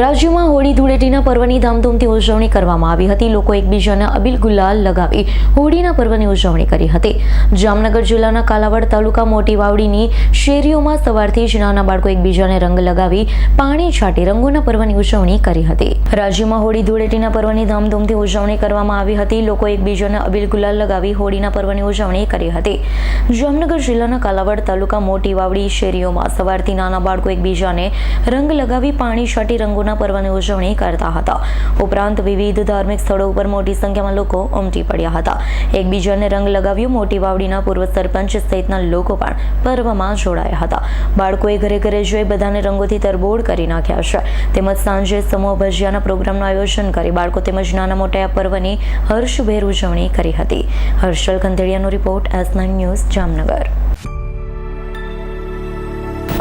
રાજ્યમાં હોળી ધૂળેટીના પર્વની ધામધૂમથી ઉજવણી કરવામાં આવી હતી. લોકો એકબીજાને અબીલ ગુલાલ લગાવી હોળીના પર્વની ઉજવણી કરી હતી. જામનગર જિલ્લાના કાલાવાડ તાલુકા મોટી વાવડીની શેરીઓમાં સવારથી જ નાના બાળકો એકબીજાને રંગ લગાવી પાણી છાંટી રંગોના પર્વની ઉજવણી કરી હતી. રાજ્યમાં હોળી ધૂળેટીના પર્વની ધામધૂમથી ઉજવણી કરવામાં આવી હતી. લોકો એકબીજાને અબીલ ગુલાલ લગાવી હોળીના પર્વની ઉજવણી કરી હતી. જામનગર જિલ્લાના કાલાવાડ તાલુકા મોટી વાવડી શેરીઓમાં સવારથી નાના બાળકો એકબીજાને રંગ લગાવી પાણી છાંટી રંગોના પર્વની ઉજવણી કરતા હતા. ઉપરાંત વિવિધ ધાર્મિક સ્થળો ઉપર મોટી સંખ્યામાં લોકો ઉમટી પડ્યા હતા. એકબીજાને રંગ લગાવ્યું, મોટી વાવડીના પૂર્વ સરપંચ સહિતના લોકો પણ પર્વમાં જોડાયા હતા. બાળકોએ ઘરે ઘરે જઈ બધાને રંગોથી તરબોળ કરી નાખ્યા છે. તેમજ સાંજે સમૂહ ભજીયાના પ્રોગ્રામનું આયોજન કરી બાળકો તેમજ નાના મોટા પર્વની હર્ષભેર ઉજવણી કરી હતી. હર્ષલ ખંધેડિયાનો રિપોર્ટ એસ ન્યૂઝ જામનગર.